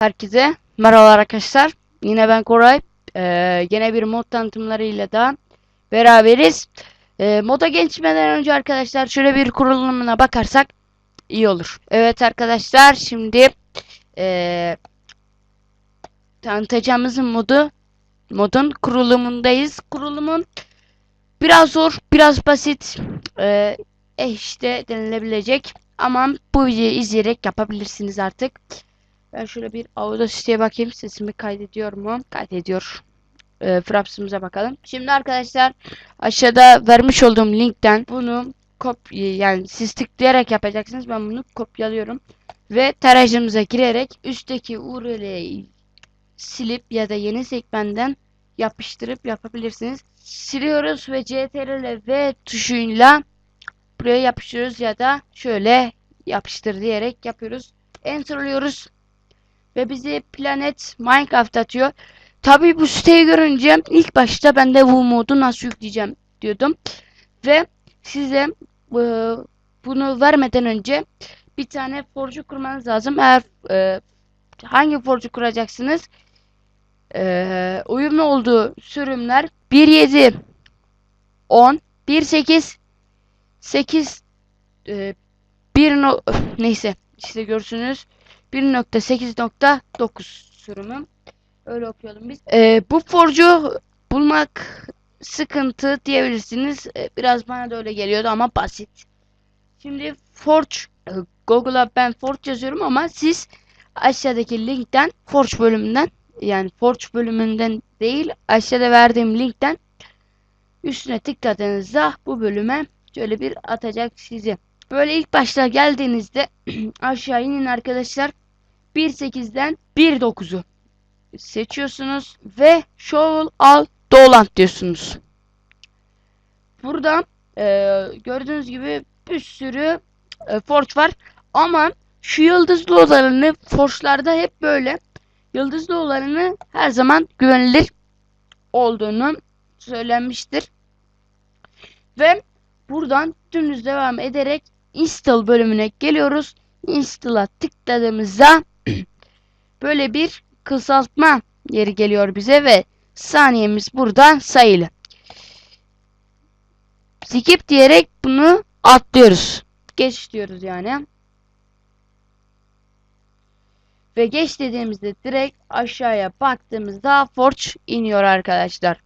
Herkese merhabalar arkadaşlar. Yine ben Koray. Ee, yine bir mod tanıtımlarıyla da beraberiz. Ee, moda geçmeden önce arkadaşlar şöyle bir kurulumuna bakarsak iyi olur. Evet arkadaşlar şimdi ee, tanıtacağımız modu modun kurulumundayız. Kurulumun biraz zor, biraz basit. Ee, işte denilebilecek. Ama bu videoyu izleyerek yapabilirsiniz artık. Ben şöyle bir Audacity'ye bakayım. Sesimi kaydediyor mu? Kaydediyor. E, Fraps'ımıza bakalım. Şimdi arkadaşlar aşağıda vermiş olduğum linkten bunu kop yani siz tıklayarak yapacaksınız. Ben bunu kopyalıyorum. Ve tarayıcımıza girerek üstteki URL'yi silip ya da yeni sekmenden yapıştırıp yapabilirsiniz. Siliyoruz ve CTRL V tuşuyla buraya yapıştırıyoruz ya da şöyle yapıştır diyerek yapıyoruz. Enter oluyoruz ve bizi Planet Minecraft atıyor. Tabii bu siteyi görünce ilk başta ben de bu modu nasıl yükleyeceğim diyordum. Ve size e, bunu vermeden önce bir tane forcu kurmanız lazım. Eğer e, hangi forcu kuracaksınız? E, uyumlu olduğu sürümler 1.7 10 1.8 8 e, 1 no neyse işte görürsünüz 1.8.9 sürümü. Öyle okuyalım biz. Ee, bu forcu bulmak sıkıntı diyebilirsiniz. Ee, biraz bana da öyle geliyordu ama basit. Şimdi Forge e, Google'a ben Forge yazıyorum ama siz aşağıdaki linkten Forge bölümünden yani Forge bölümünden değil aşağıda verdiğim linkten üstüne tıkladığınızda bu bölüme şöyle bir atacak sizi. Böyle ilk başta geldiğinizde aşağı inin arkadaşlar. 1.8'den 1.9'u seçiyorsunuz ve Shovel All Dolant diyorsunuz. Burada e, gördüğünüz gibi bir sürü e, forge var ama şu yıldızlı odalarını forge'larda hep böyle yıldızlı odalarını her zaman güvenilir olduğunu söylenmiştir. Ve buradan dümdüz devam ederek install bölümüne geliyoruz. Install'a tıkladığımızda böyle bir kısaltma yeri geliyor bize ve saniyemiz burada sayılı. Skip diyerek bunu atlıyoruz. Geç diyoruz yani. Ve geç dediğimizde direkt aşağıya baktığımızda Forge iniyor arkadaşlar.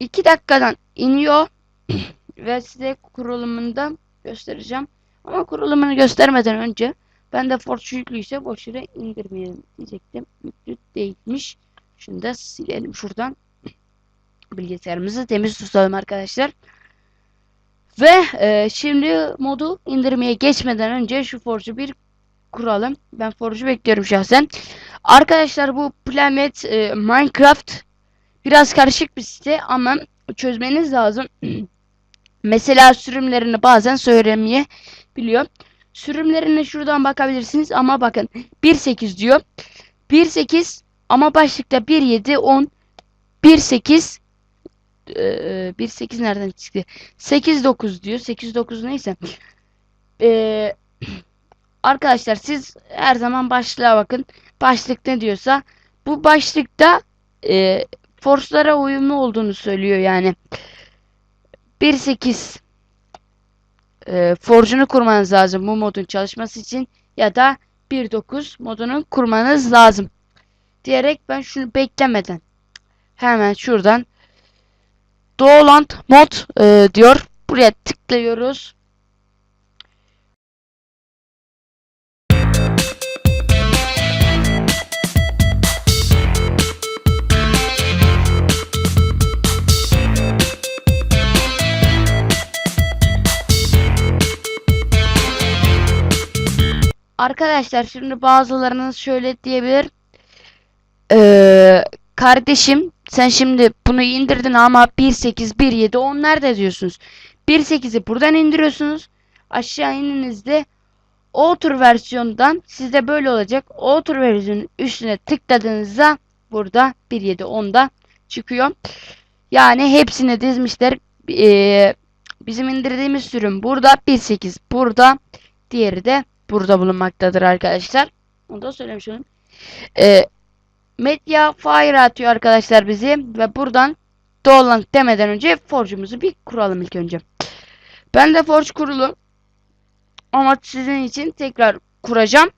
2 dakikadan iniyor ve size kurulumunda göstereceğim. Ama kurulumunu göstermeden önce ben de Forge yüklüyse boş yere indirmeyelim diyecektim. Yüklü değilmiş. Şunu da silelim şuradan. Bilgisayarımızı temiz tutalım arkadaşlar. Ve e, şimdi modu indirmeye geçmeden önce şu Forge'u bir kuralım. Ben Forge'u bekliyorum şahsen. Arkadaşlar bu Planet e, Minecraft biraz karışık bir site ama çözmeniz lazım. Mesela sürümlerini bazen söylemeye biliyor. Sürümlerine şuradan bakabilirsiniz ama bakın 1.8 diyor. 1.8 ama başlıkta 1.7 10 1.8 1.8 nereden çıktı? 8.9 diyor. 8.9 neyse. Ee, arkadaşlar siz her zaman başlığa bakın. Başlık ne diyorsa bu başlıkta e, force'lara uyumlu olduğunu söylüyor yani. 1.8 e, forge'unu kurmanız lazım bu modun çalışması için ya da 1.9 modunu kurmanız lazım. Diyerek ben şunu beklemeden hemen şuradan Doland mod e, diyor. Buraya tıklıyoruz. Arkadaşlar şimdi bazılarınız şöyle diyebilir. Ee, kardeşim sen şimdi bunu indirdin ama 1.8, 1.7 on nerede diyorsunuz. 1.8'i buradan indiriyorsunuz. Aşağı ininizde o tür versiyondan sizde böyle olacak. O tür versiyonun üstüne tıkladığınızda burada 1.7 10'da çıkıyor. Yani hepsini dizmişler. Ee, bizim indirdiğimiz sürüm burada 1.8 burada diğeri de burada bulunmaktadır arkadaşlar. Onu da söylemiş olayım. Ee, Medya Fire atıyor arkadaşlar bizi ve buradan dolan demeden önce Forge'umuzu bir kuralım ilk önce. Ben de Forge kurulu ama sizin için tekrar kuracağım.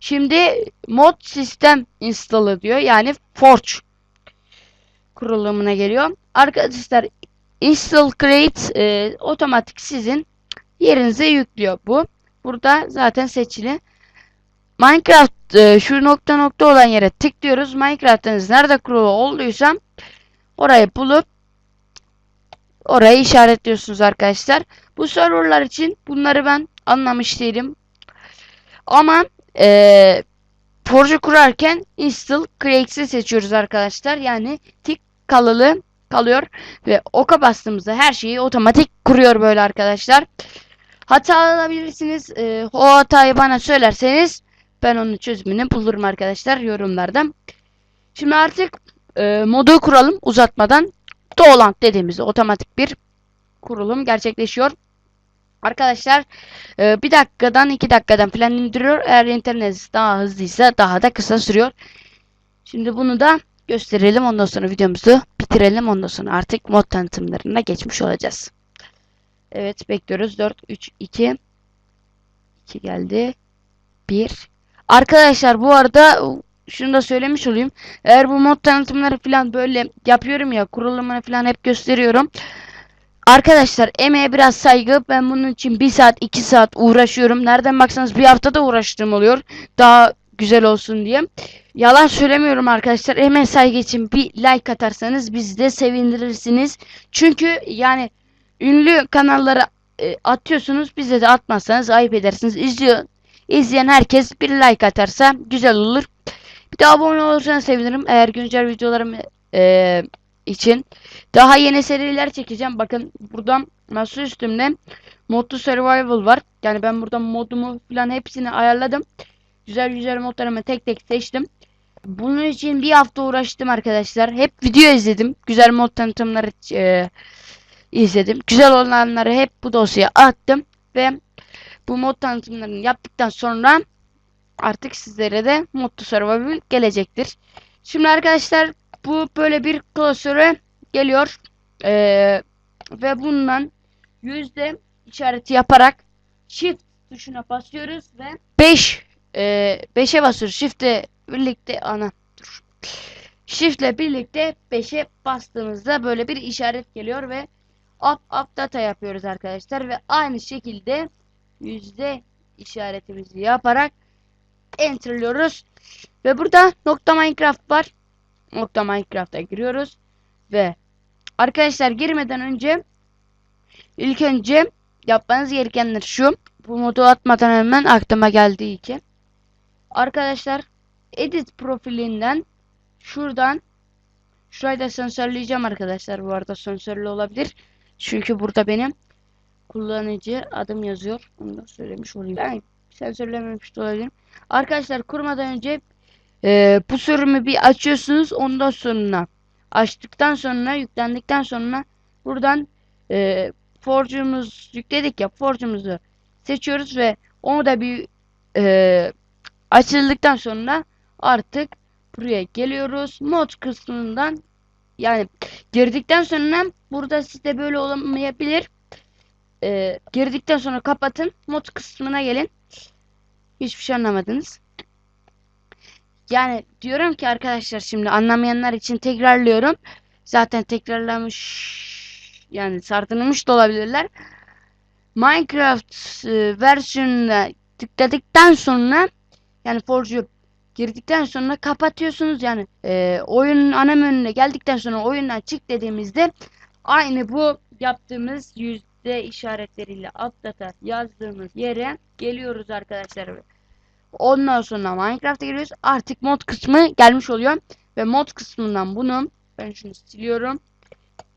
Şimdi mod sistem install diyor. Yani Forge kurulumuna geliyor. Arkadaşlar install create e, otomatik sizin yerinize yüklüyor bu. Burada zaten seçili. Minecraft e, şu nokta nokta olan yere tıklıyoruz. Minecraft'ınız nerede kurulu olduysa orayı bulup orayı işaretliyorsunuz arkadaşlar. Bu serverlar için bunları ben anlamış değilim. Ama e, Forge kurarken install creates'i seçiyoruz arkadaşlar. Yani tik kalılı kalıyor ve oka bastığımızda her şeyi otomatik kuruyor böyle arkadaşlar. Hata alabilirsiniz. E, o hatayı bana söylerseniz ben onun çözümünü bulurum arkadaşlar yorumlardan. Şimdi artık e, modu kuralım uzatmadan. Dolant dediğimizde otomatik bir kurulum gerçekleşiyor. Arkadaşlar e, bir dakikadan iki dakikadan falan indiriyor. Eğer internet daha hızlıysa daha da kısa sürüyor. Şimdi bunu da gösterelim. Ondan sonra videomuzu bitirelim. Ondan sonra artık mod tanıtımlarına geçmiş olacağız. Evet bekliyoruz. 4, 3, 2 2 geldi. 1 Arkadaşlar bu arada şunu da söylemiş olayım. Eğer bu mod tanıtımları falan böyle yapıyorum ya kurulumunu falan hep gösteriyorum. Arkadaşlar emeğe biraz saygı. Ben bunun için 1 saat 2 saat uğraşıyorum. Nereden baksanız bir haftada uğraştığım oluyor. Daha güzel olsun diye. Yalan söylemiyorum arkadaşlar. Emeğe saygı için bir like atarsanız bizi de sevindirirsiniz. Çünkü yani ünlü kanallara e, atıyorsunuz. Bize de atmazsanız ayıp edersiniz. İzliyor, izleyen herkes bir like atarsa güzel olur. Bir de abone olursanız sevinirim. Eğer güncel videolarım e, için daha yeni seriler çekeceğim. Bakın buradan masa üstümde modlu survival var. Yani ben buradan modumu falan hepsini ayarladım. Güzel güzel modlarımı tek tek seçtim. Bunun için bir hafta uğraştım arkadaşlar. Hep video izledim. Güzel mod tanıtımları e, izledim. Güzel olanları hep bu dosyaya attım. Ve bu mod tanıtımlarını yaptıktan sonra artık sizlere de modlu survival gelecektir. Şimdi arkadaşlar bu böyle bir klasöre geliyor. Ee, ve bundan yüzde işareti yaparak shift tuşuna basıyoruz ve 5 e, 5'e basıyoruz. Shift'le birlikte ana. Shift'le birlikte 5'e bastığımızda böyle bir işaret geliyor ve up up data yapıyoruz arkadaşlar ve aynı şekilde yüzde işaretimizi yaparak enterliyoruz. Ve burada nokta minecraft var. Nokta minecraft'a giriyoruz. Ve arkadaşlar girmeden önce ilk önce yapmanız gerekenler şu. Bu modu atmadan hemen aklıma geldiği için. Arkadaşlar edit profilinden şuradan şurayı da sensörleyeceğim arkadaşlar. Bu arada sensörlü olabilir çünkü burada benim kullanıcı adım yazıyor onu da söylemiş olayım ben sensörlememiş de olabilirim arkadaşlar kurmadan önce ee, bu sürümü bir açıyorsunuz. Ondan sonra açtıktan sonra yüklendikten sonra buradan e, Forge'umuz yükledik ya Forge'umuzu seçiyoruz ve onu da bir e, açıldıktan sonra artık buraya geliyoruz. Mod kısmından yani girdikten sonra burada sizde böyle olamayabilir. E, girdikten sonra kapatın. Mod kısmına gelin. Hiçbir şey anlamadınız. Yani diyorum ki arkadaşlar şimdi anlamayanlar için tekrarlıyorum. Zaten tekrarlamış yani sardırılmış da olabilirler. Minecraft e, versiyonuna tıkladıktan sonra yani Forge'u girdikten sonra kapatıyorsunuz. Yani e, oyunun ana menüne geldikten sonra oyundan çık dediğimizde aynı bu yaptığımız yüzde işaretleriyle updata yazdığımız yere geliyoruz arkadaşlar. Ondan sonra Minecraft'a giriyoruz. Artık mod kısmı gelmiş oluyor. Ve mod kısmından bunu ben şunu siliyorum.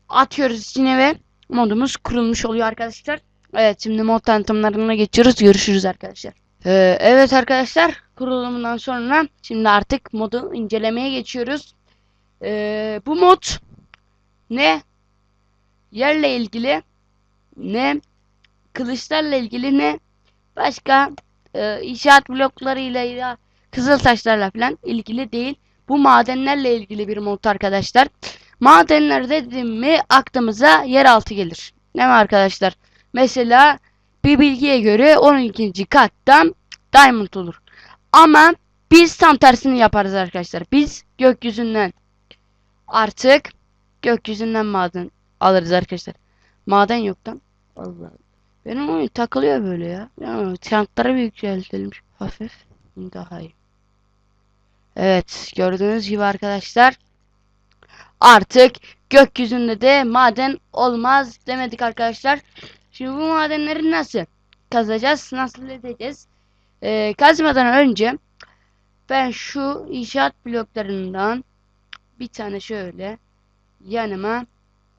Atıyoruz içine ve modumuz kurulmuş oluyor arkadaşlar. Evet şimdi mod tanıtımlarına geçiyoruz. Görüşürüz arkadaşlar. Ee, evet arkadaşlar kurulumundan sonra şimdi artık modu incelemeye geçiyoruz. Ee, bu mod ne yerle ilgili ne kılıçlarla ilgili ne başka e, inşaat bloklarıyla ya kızıl taşlarla falan ilgili değil. Bu madenlerle ilgili bir mod arkadaşlar. Madenler dedim mi aklımıza yeraltı gelir. Değil mi arkadaşlar? Mesela bir bilgiye göre 12. kattan diamond olur. Ama biz tam tersini yaparız arkadaşlar. Biz gökyüzünden artık gökyüzünden maden alırız arkadaşlar. Maden yok lan. Allah. Benim oyun takılıyor böyle ya. ya çantları bir yükseltelim hafif. Daha iyi. Evet gördüğünüz gibi arkadaşlar artık gökyüzünde de maden olmaz demedik arkadaşlar. Şimdi bu madenleri nasıl kazacağız? Nasıl edeceğiz? Ee, kazmadan önce ben şu inşaat bloklarından bir tane şöyle yanıma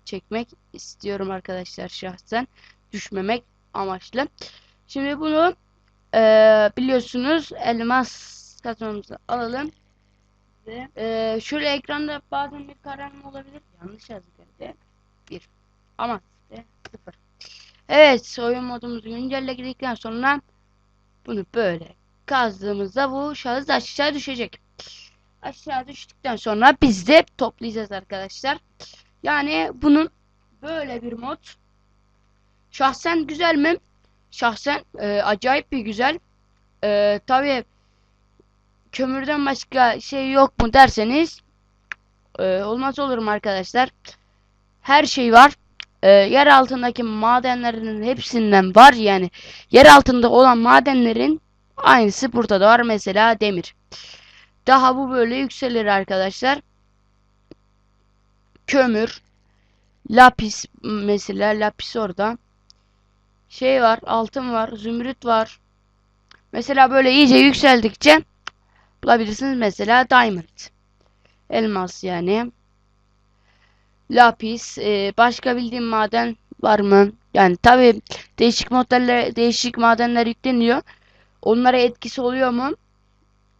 çekmek istiyorum arkadaşlar şahsen. Düşmemek amaçlı. Şimdi bunu eee, biliyorsunuz elmas kazmamızı alalım. Ve eee, şöyle ekranda bazen bir kararma olabilir. Yanlış yazdık herhalde. Bir. Ama işte sıfır. Evet oyun modumuzu güncelledikten sonra bunu böyle kazdığımızda bu şahıs aşağı düşecek. Aşağı düştükten sonra biz de toplayacağız arkadaşlar. Yani bunun böyle bir mod şahsen güzel mi? Şahsen e, acayip bir güzel. E, Tabii kömürden başka şey yok mu derseniz e, olmaz olurum arkadaşlar. Her şey var. E, yer altındaki madenlerin hepsinden var yani. Yer altında olan madenlerin aynısı burada da var. Mesela demir. Daha bu böyle yükselir arkadaşlar. Kömür. Lapis mesela lapis orada. Şey var, altın var, zümrüt var. Mesela böyle iyice yükseldikçe bulabilirsiniz mesela diamond. Elmas yani. Lapis, e, başka bildiğim maden var mı? Yani tabi değişik modeller, değişik madenler yükleniyor. Onlara etkisi oluyor mu?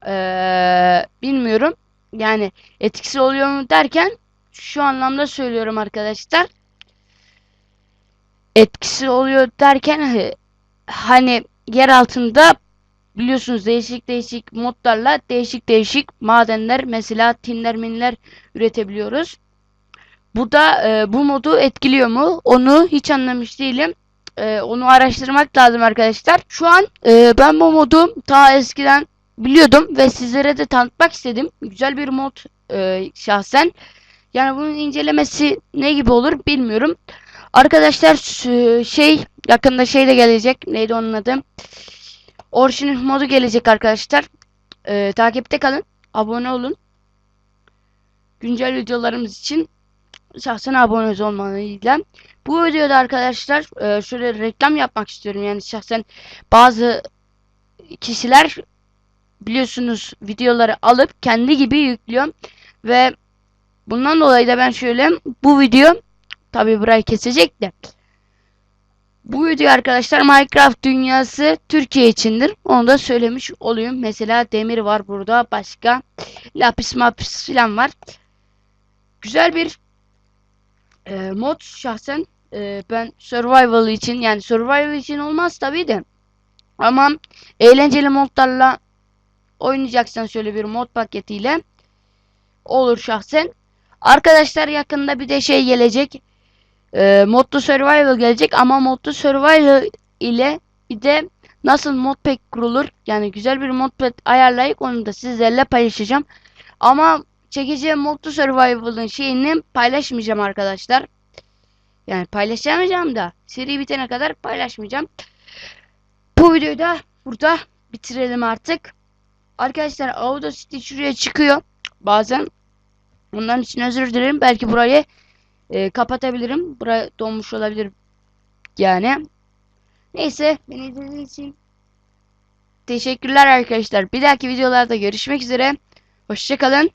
Ee, bilmiyorum. Yani etkisi oluyor mu derken şu anlamda söylüyorum arkadaşlar. Etkisi oluyor derken hani, yer altında biliyorsunuz değişik değişik modlarla değişik değişik madenler mesela tinler minler üretebiliyoruz. Bu da e, bu modu etkiliyor mu? Onu hiç anlamış değilim. E, onu araştırmak lazım arkadaşlar. Şu an e, ben bu modu ta eskiden biliyordum ve sizlere de tanıtmak istedim. Güzel bir mod e, şahsen. Yani bunun incelemesi ne gibi olur bilmiyorum. Arkadaşlar şey yakında şey de gelecek. Neydi onun adı? Orijinal modu gelecek arkadaşlar. E, takipte kalın. Abone olun. Güncel videolarımız için şahsen abone olmalıyla. Bu videoda arkadaşlar e, şöyle reklam yapmak istiyorum. Yani şahsen bazı kişiler biliyorsunuz videoları alıp kendi gibi yüklüyor ve bundan dolayı da ben şöyle bu video tabi burayı kesecek de bu video arkadaşlar Minecraft dünyası Türkiye içindir. Onu da söylemiş olayım. Mesela demir var burada. Başka lapis mapis falan var. Güzel bir e, mod şahsen e, ben survival için yani survival için olmaz tabi de ama eğlenceli modlarla oynayacaksan şöyle bir mod paketiyle olur şahsen. Arkadaşlar yakında bir de şey gelecek. E, modlu survival gelecek ama modlu survival ile bir de nasıl mod pack kurulur yani güzel bir mod pack ayarlayıp onu da sizlerle paylaşacağım. Ama çekeceğim modlu survival'ın şeyini paylaşmayacağım arkadaşlar. Yani paylaşamayacağım da seri bitene kadar paylaşmayacağım. Bu videoyu da burada bitirelim artık. Arkadaşlar Audacity şuraya çıkıyor bazen. Ondan için özür dilerim. Belki burayı e, kapatabilirim. Buraya donmuş olabilir yani. Neyse beni izlediğiniz için teşekkürler arkadaşlar. Bir dahaki videolarda görüşmek üzere. Hoşçakalın.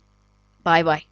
bye-bye.